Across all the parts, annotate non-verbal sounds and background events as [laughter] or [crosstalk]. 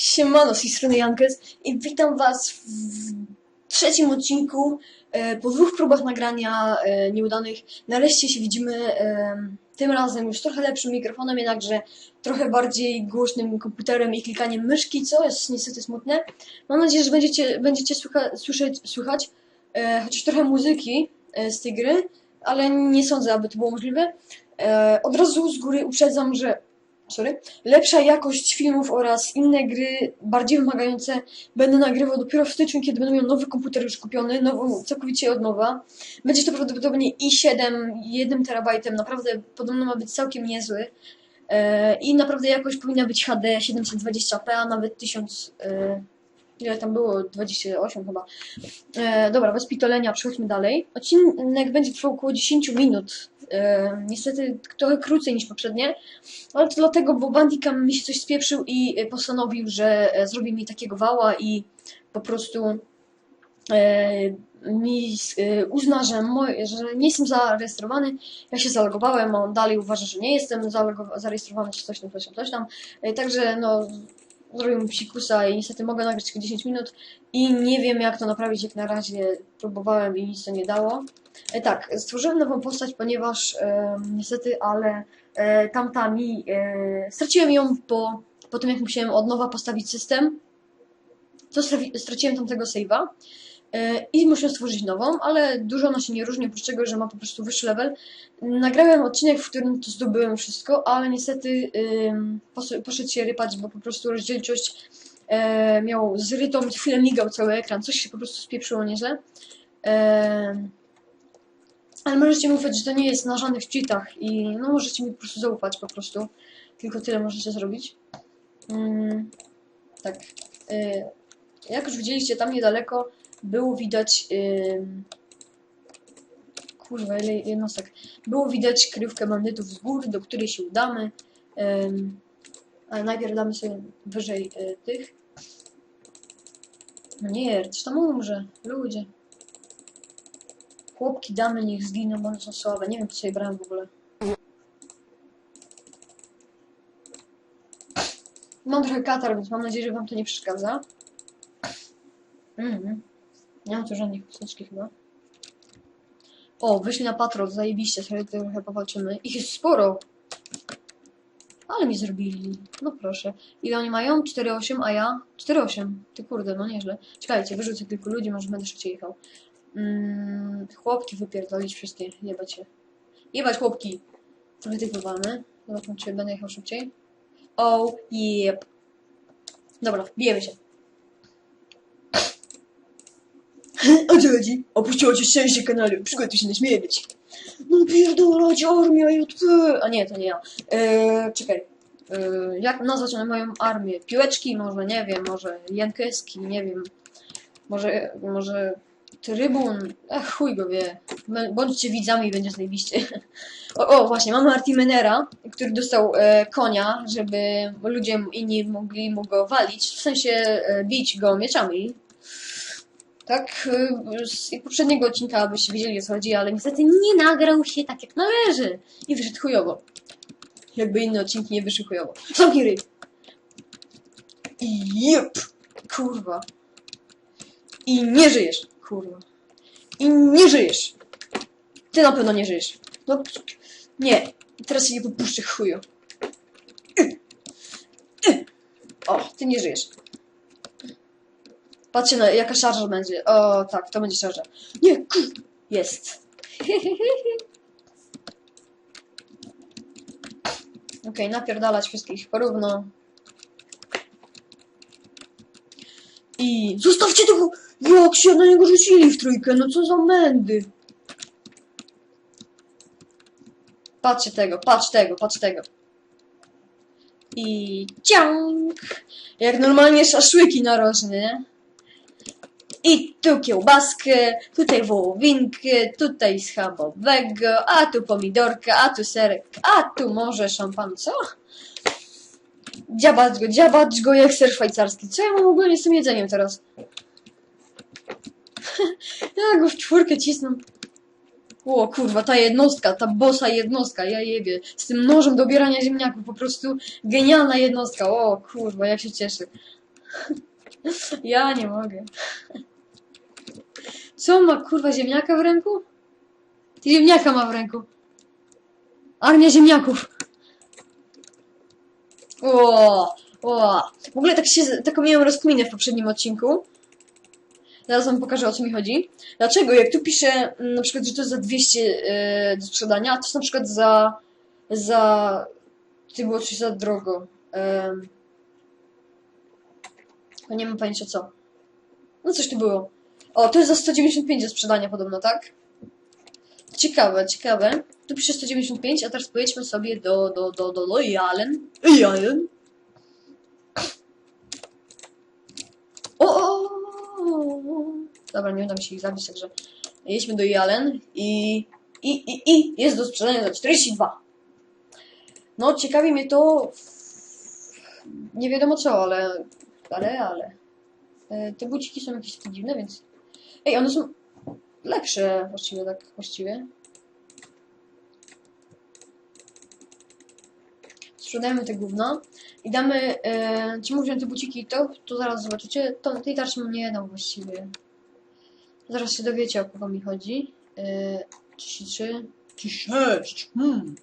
Siemano, z tej strony Jankes i witam was w trzecim odcinku. E, Po dwóch próbach nagrania e, nieudanych nareszcie się widzimy. e, Tym razem już trochę lepszym mikrofonem, jednakże trochę bardziej głośnym komputerem i klikaniem myszki, co jest niestety smutne. Mam nadzieję, że będziecie, będziecie słucha, słyszeć, słychać chociaż trochę muzyki z tej gry, ale nie sądzę, aby to było możliwe. Od razu z góry uprzedzam, że sorry, lepsza jakość filmów oraz inne gry bardziej wymagające będę nagrywał dopiero w styczniu, kiedy będę miał nowy komputer już kupiony, całkowicie od nowa. Będzie to prawdopodobnie i7, 1 terabajtem, naprawdę podobno ma być całkiem niezły. E, I naprawdę jakość powinna być HD 720p, a nawet 1000. Ile tam było? 28 chyba. E, dobra, bez pitolenia, przechodźmy dalej. Odcinek będzie trwał około 10 minut. E, niestety trochę krócej niż poprzednie. Ale to dlatego, bo Bandicam mi się coś spieprzył i e, postanowił, że e, zrobi mi takiego wała i po prostu e, mi e, uzna, że, moj, że nie jestem zarejestrowany. Ja się zalogowałem, a on dalej uważa, że nie jestem zarejestrowany, czy coś tam, coś tam, coś tam. E, także no, zrobił psikusa i niestety mogę nagrać tylko 10 minut i nie wiem jak to naprawić, jak na razie próbowałem i nic to nie dało. E, tak, stworzyłem nową postać, ponieważ e, niestety, ale e, tamta mi. E, straciłem ją po, po tym, jak musiałem od nowa postawić system. To straciłem tamtego save'a. E, I musiałem stworzyć nową, ale dużo ona się nie różni, oprócz tego, że ma po prostu wyższy level. Nagrałem odcinek, w którym to zdobyłem wszystko, ale niestety pos- poszedł się rypać, bo po prostu rozdzielczość e, miał zrytą, chwilę migał cały ekran, coś się po prostu spieprzyło nieźle. Em, ale możecie mi ufać, że to nie jest na żadnych cheatach i no możecie mi po prostu zaufać po prostu. Tylko tyle możecie zrobić. Mm, tak. Y, jak już widzieliście, tam niedaleko było widać. ym, kurwa, ile jednostek. Było widać kryjówkę bandytów z gór, do której się udamy. Ym, ale najpierw damy sobie wyżej y, tych. No nie, coś tam umrze. Ludzie. Chłopki damy, niech zginą, bo one są słabe. Nie wiem, co je brałem w ogóle. Mam trochę katar, więc mam nadzieję, że wam to nie przeszkadza. Mhm. Nie mam tu żadnych chusteczki chyba. O, wyszli na patrol, zajebiście, sobie trochę powalczymy. Ich jest sporo. Ale mi zrobili. No proszę. Ile oni mają? 4,8, a ja? 4,8. Ty kurde, no nieźle. Czekajcie, wyrzucę kilku ludzi, może będę szybciej jechał. Mm, chłopki wypierdolić wszystkie, jebać się. Jebać chłopki! Trochę tych. Zobaczmy, czy będę jechał szybciej. Oh, yep. Dobra, bijemy się. O co chodzi? Opuściło cię szczęście kanału, przygotuj się na śmierć. No pierdolać armia JP! A nie, to nie ja. Eee, czekaj. Eee, jak nazwać moją armię? Piłeczki? Może, nie wiem, może Jankeski, nie wiem. Może, może Trybun? Ach, chuj go wie. Bądźcie widzami i będzie zajebiście. [laughs] O, o, właśnie, mamy Artimenera, który dostał e, konia, żeby ludzie inni mogli mu go walić, w sensie e, bić go mieczami. Tak, e, z poprzedniego odcinka, abyście wiedzieli o co chodzi, ale niestety nie nagrał się tak jak należy. I wyszedł chujowo. Jakby inne odcinki nie wyszły chujowo. Zamknij ryj. Jep. Kurwa. I nie żyjesz. Kurwa. I nie żyjesz. Ty na pewno nie żyjesz. No, nie. Teraz się nie popuszczę chuju. O, ty nie żyjesz. Patrzcie na jaka szarża będzie. O, tak, to będzie szarża. Nie, kur... Jest. [laughs] Okej, napierdalać wszystkich porówno. I zostawcie tego! Jak się na niego rzucili w trójkę, no co za mędy! Patrzcie tego, patrz tego, patrz tego. I ciąg! Jak normalnie szaszłyki narożne, nie? I tu kiełbaskę, tutaj wołowinkę, tutaj schabowego, a tu pomidorka, a tu serek, a tu może szampan, co? Dziabać go, dziabać go jak ser szwajcarski. Co ja mam w ogóle z tym jedzeniem teraz? [laughs] ja go w czwórkę cisnę. O kurwa, ta jednostka, ta bossa jednostka, ja jebie. Z tym nożem do obierania ziemniaków, po prostu genialna jednostka. O kurwa, jak się cieszę. [laughs] Ja nie mogę. [laughs] Co on ma kurwa ziemniaka w ręku? Ty ziemniaka ma w ręku. Armia ziemniaków. O, o. W ogóle tak się, taką miałem rozkminę w poprzednim odcinku. Zaraz wam pokażę o co mi chodzi. Dlaczego? Jak tu piszę mm, na przykład, że to jest za 200 e, do sprzedania, a to jest na przykład za za to było coś za drogo. Um, nie mam pojęcia co. No coś tu było. O, to jest za 195 do sprzedania podobno, tak? Ciekawe, ciekawe. Tu pisze 195, a teraz pojedźmy sobie do, do, do, do Loyalen. Loyalen. O, o, o, o. Dobra, nie uda mi się ich zabić, także jedźmy do Jalen i, i, i, i jest do sprzedania za 42. No, ciekawi mnie to. Nie wiadomo co, ale. Ale, ale. E, Te buciki są jakieś dziwne, więc. Ej, one są lepsze właściwie, tak właściwie. Sprzedajemy te gówna i damy. E, ci mówią te buciki, to, to zaraz zobaczycie. To, tej tarczy mam nie jedną właściwie. Zaraz się dowiecie o kogo mi chodzi. E, 33, 36. Hmm.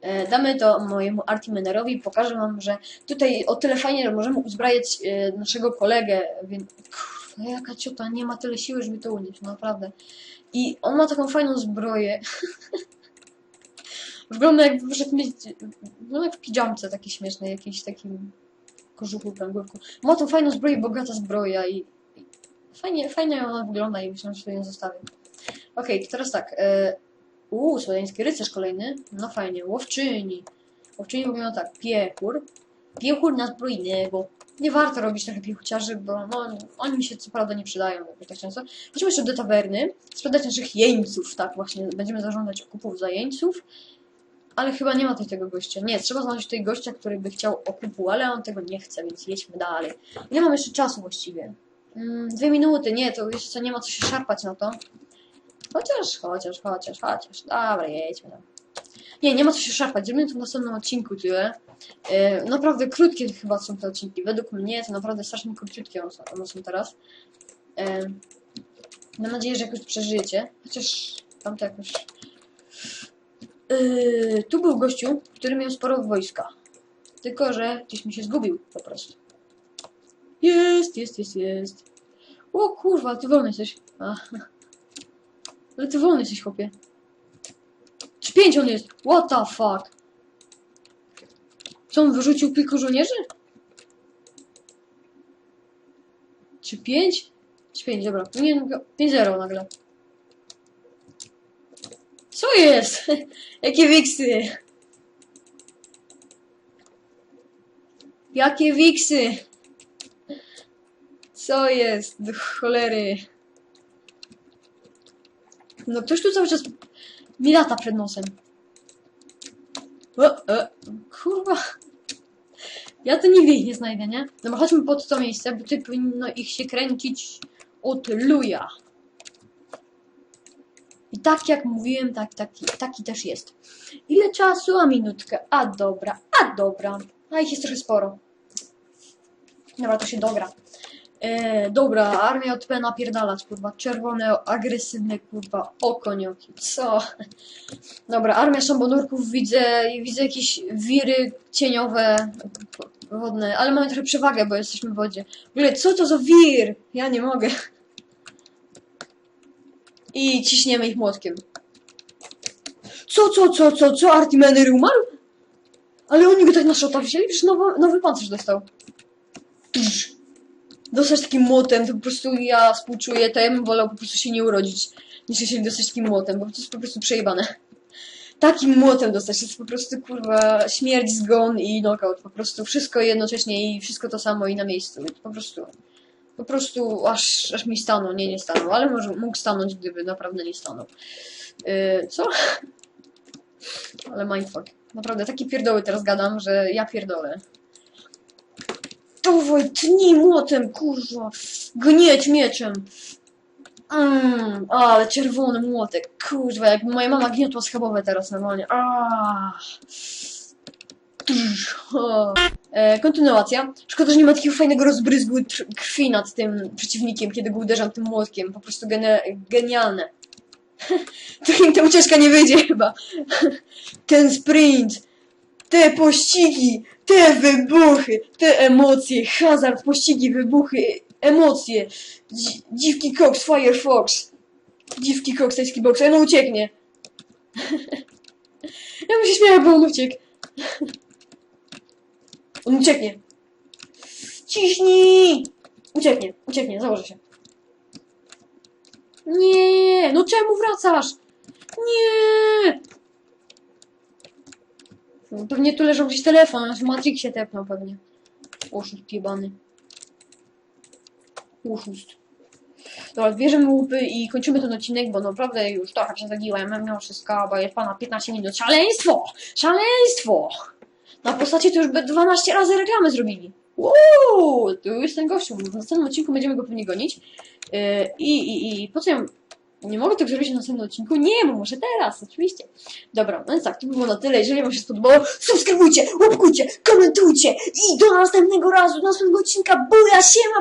E, Damy to mojemu Artimenerowi, pokażę wam, że tutaj o tyle fajnie, że możemy uzbrajać e, naszego kolegę, więc kurwa, jaka ciota, nie ma tyle siły, żeby to unieść, no naprawdę. I on ma taką fajną zbroję. Wygląda jakby wyszedł mieć, wygląda jak w pijamce takiej śmiesznej, jakiejś takim kożuchu, pęgurku. Ma tą fajną zbroję, bogata zbroja i, i fajnie, fajnie ona wygląda i myślę, że sobie ją zostawię. Okej, to teraz tak, e, Uuu, słowiański rycerz kolejny. No fajnie. Łowczyni. Łowczyni wygląda tak. Piechur. Piechur zbrojnego. Nie warto robić trochę piechuciarzy, bo no, oni mi się co prawda nie przydają tak często. Chodźmy jeszcze do tawerny. Sprzedać naszych jeńców. Tak, właśnie. Będziemy zażądać okupów za jeńców. Ale chyba nie ma tutaj tego gościa. Nie, trzeba znaleźć tutaj gościa, który by chciał okupu, ale on tego nie chce, więc jedźmy dalej. Ile mam jeszcze czasu właściwie? Mm, dwie minuty. Nie, to jeszcze nie ma co się szarpać na to. Chociaż, chociaż, chociaż, chociaż. Dobra, jedźmy tam. Nie, nie ma co się szarpać. Zrobimy to w następnym odcinku tyle. E, naprawdę krótkie chyba są te odcinki. Według mnie to naprawdę strasznie króciutkie one są, teraz. E, mam nadzieję, że jakoś przeżyjecie. Chociaż tam to jakoś... E, tu był gościu, który miał sporo wojska. Tylko, że gdzieś mi się zgubił po prostu. Jest, jest, jest, jest. O kurwa, ty wolny jesteś. A. Ale ty wolny jesteś, chłopie. Czy pięć on jest? What the fuck? Co on wyrzucił kilku żołnierzy? Czy pięć? Czy pięć, dobra. Powinien go... 5-0 nagle. Co jest? [laughs] Jakie wiksy? Jakie wiksy? Co jest? Do cholery. No ktoś tu cały czas mi lata przed nosem. O, o, kurwa. Ja to nigdy ich nie znajdę, nie? Dobra, chodźmy pod to miejsce, bo tutaj powinno ich się kręcić od luja. I tak jak mówiłem, tak, taki, taki też jest. Ile czasu? A minutkę. A dobra, a dobra. A ich jest trochę sporo. Dobra, to się dogra. E, dobra, armia OTP napierdalać, kurwa. Czerwone, agresywne, kurwa, okonioki. Co? Dobra, armia szambonurków widzę, widzę jakieś wiry cieniowe, wodne, ale mamy trochę przewagę, bo jesteśmy w wodzie. W ogóle, co to za wir? Ja nie mogę. I ciśniemy ich młotkiem. Co, co, co, co, co? Artimener umarł? Ale oni go tak na szota wzięli? Przecież nowy, nowy pancerz dostał. Dostać takim młotem, to po prostu ja współczuję, bym wolał po prostu się nie urodzić, niż się dostać takim młotem, bo to jest po prostu przejebane. Takim młotem dostać, to jest po prostu kurwa śmierć, zgon i knockout, po prostu wszystko jednocześnie i wszystko to samo i na miejscu, po prostu, po prostu aż, aż mi stanął, nie, nie stanął, ale może mógł stanąć, gdyby naprawdę nie stanął. Yy, co? [laughs] Ale mindfuck. Naprawdę, takie pierdoły teraz gadam, że ja pierdolę. Dawaj, tnij młotem, kurwa. Gnieć mieczem. Mm, ale czerwony młotek, kurwa, jak moja mama gniotła schabowe teraz normalnie. O. E, kontynuacja. Szkoda, że nie ma takiego fajnego rozbryzgu krwi nad tym przeciwnikiem, kiedy go uderzam tym młotkiem. Po prostu gene- genialne. [laughs] Trochę ta ucieczka nie wyjdzie chyba. [laughs] Ten sprint, te pościgi, te wybuchy, te emocje, hazard, pościgi, wybuchy, emocje. Dzi- dziwki Cox, Firefox. Dziwki Cox, tajski box, no ucieknie. [laughs] ja bym się śmiała, bo on uciekł. [laughs] On ucieknie. Ciśnij! Ucieknie, ucieknie, założę się. Nie, no czemu wracasz? Nie! Pewnie tu leżał gdzieś telefon, aż w Matrixie tepnął pewnie. Oszust jebany. Oszust. Dobra, bierzemy łupy i kończymy ten odcinek, bo naprawdę już trochę się zagiłem mimo wszystko, bo jest pana 15 minut. Szaleństwo! Szaleństwo! Na postaci to już by 12 razy reklamy zrobili. Uuu, tu jest ten gościu. W następnym odcinku będziemy go pewnie gonić. Yy, I, i, i po co ja... Nie mogę tego zrobić w następnym odcinku? Nie, bo może teraz, oczywiście. Dobra, no więc tak, to by było na tyle. Jeżeli wam się spodobało, subskrybujcie, łapkujcie, komentujcie i do następnego razu, do następnego odcinka. Buja, siema!